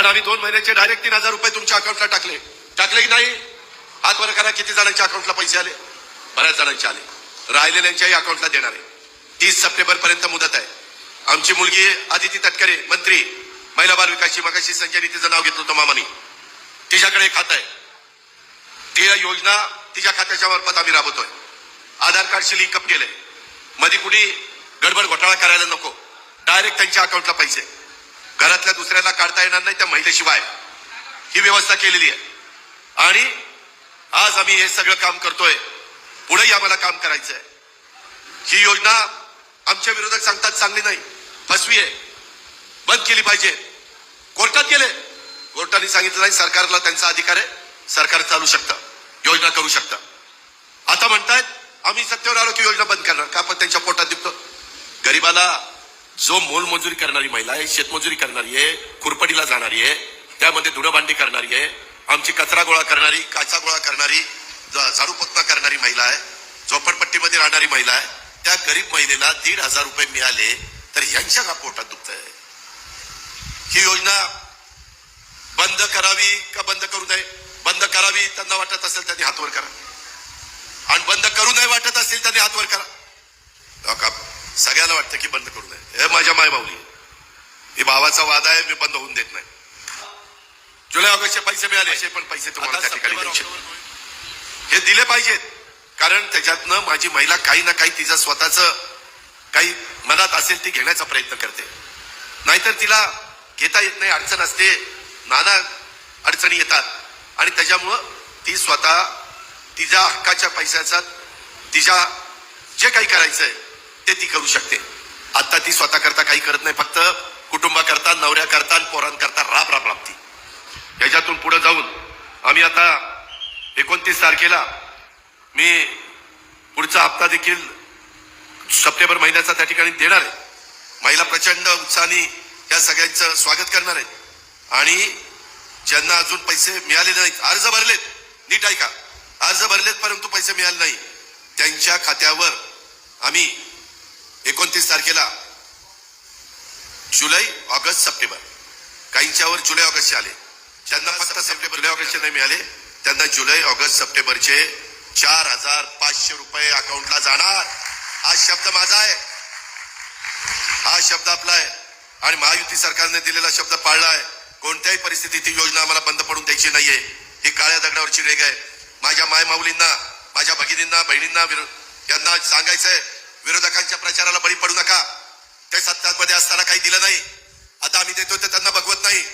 पण आम्ही दोन महिन्याचे डायरेक्ट तीन हजार रुपये तुमच्या अकाउंटला टाकले. टाकले की नाही? हात वर करा किती जणांच्या अकाउंटला पैसे आले? बऱ्याच जणांचे आले. राहिलेल्यांच्याही अकाउंटला देणार आहे. तीस सप्टेंबर पर्यंत मुदत आहे. आमची मुलगी आदिती तटकरे मंत्री महिला बाल विकासची मगाशी संजय तिचं नाव घेतलं होतं मामानी. तिच्याकडे एक खातं आहे. ती योजना तिच्या खात्याच्या मार्फत आम्ही राबवतोय. आधार कार्डशी लिंकअप केलंय. मध्ये कुठे गडबड घोटाळा करायला नको. डायरेक्ट त्यांच्या अकाउंटला पैसे. घरातल्या दुसऱ्याला काढता येणार नाही त्या महिलेशिवाय. ही व्यवस्था केलेली आहे. आणि आज आम्ही हे सगळं काम करतोय. पुढेही आम्हाला काम करायचं आहे ही योजना आमच्या विरोधक सांगतात चांगली नाही. फसवी आहे. बंद केली पाहिजे. कोर्टात गेले. कोर्टाने सांगितलं नाही सरकारला त्यांचा अधिकार आहे. सरकार चालू शकतं. योजना करू शकतं. आता म्हणतायत आम्ही सत्तेवर आलो की योजना बंद करणार. का? आपण त्यांच्या पोटात दिपतो गरीबाला जो मोलमजुरी करणारी महिला आहे शेतमजुरी करणारी आहे खुरपडीला जाणारी आहे त्यामध्ये धुणभांडी करणारी आहे आमची कचरा गोळा करणारी काचा गोळा करणारी झाडू पोतना करणारी महिला आहे झोपडपट्टीमध्ये राहणारी महिला आहे त्या गरीब महिलेला दीड हजार रुपये मिळाले तर यांच्या का पोटात दुखत आहे ही योजना बंद करावी का बंद करू नये? बंद करावी त्यांना वाटत असेल त्यांनी हातवर करा. आणि बंद करू नये वाटत असेल त्यांनी हातवर करा. सगळ्याला वाटतं की बंद करू नये. हे माझ्या माय माऊली ही भावाचा वाद आहे मी बंद होऊन देत नाही. जुलै ऑगस्टचे पैसे मिळाले. असे पण पैसे तुम्हाला त्या ठिकाणी द्यायचे हे दिले पाहिजेत. कारण त्याच्यातनं माझी महिला काही ना काही तिचं स्वतःच काही मनात असेल ती घेण्याचा प्रयत्न करते. नाहीतर तिला घेता येत नाही अडचण असते. नाना अडचणी येतात. आणि त्याच्यामुळं ती स्वतः तिच्या हक्काच्या पैशाचा तिच्या जे काही करायचंय ते ती करू शकते. आता ती स्वतः करता काही करत नाही फक्त कुटुंबाकरता नवऱ्याकरता आणि पोरांकरता राब राब राबती याच्यातून पुढे जाऊन आम्ही आता एकोणतीस तारखेला मी पुढचा हप्ता देखील सप्टेंबर महिन्याचा त्या ठिकाणी देणार आहे. महिला प्रचंड उत्साहाने या सगळ्यांचं स्वागत करणार आहे. आणि ज्यांना अजून पैसे मिळाले नाहीत अर्ज भरलेत. नीट ऐका अर्ज भरलेत परंतु पैसे मिळाले नाही. त्यांच्या खात्यावर आम्ही एकोणतीस तारखेला जुलै ऑगस्ट सप्टेंबर. काहींच्यावर जुलै ऑगस्टचे आले. ज्यांना फक्त सप्टेंबर जुलै ऑगस्टचे नाही मिळाले. त्यांना जुलै ऑगस्ट सप्टेंबरचे चार हजार पाचशे रुपये अकाउंटला जाणार. हा शब्द माझा आहे. हा शब्द आपला आहे. आणि महायुती सरकारने दिलेला शब्द पाळला आहे. कोणत्याही परिस्थितीत ही योजना आम्हाला बंद पडून द्यायची नाहीये. ही काळ्या दगडावरची रेग आहे. माझ्या मायमाऊलींना माझ्या भगिनींना बहिणींना यांना सांगायचंय विरोधकांच्या प्रचाराला बळी पडू नका. ते सत्तामध्ये असताना काही दिलं नाही. आता आम्ही देतो ते त्यांना बघवत नाही.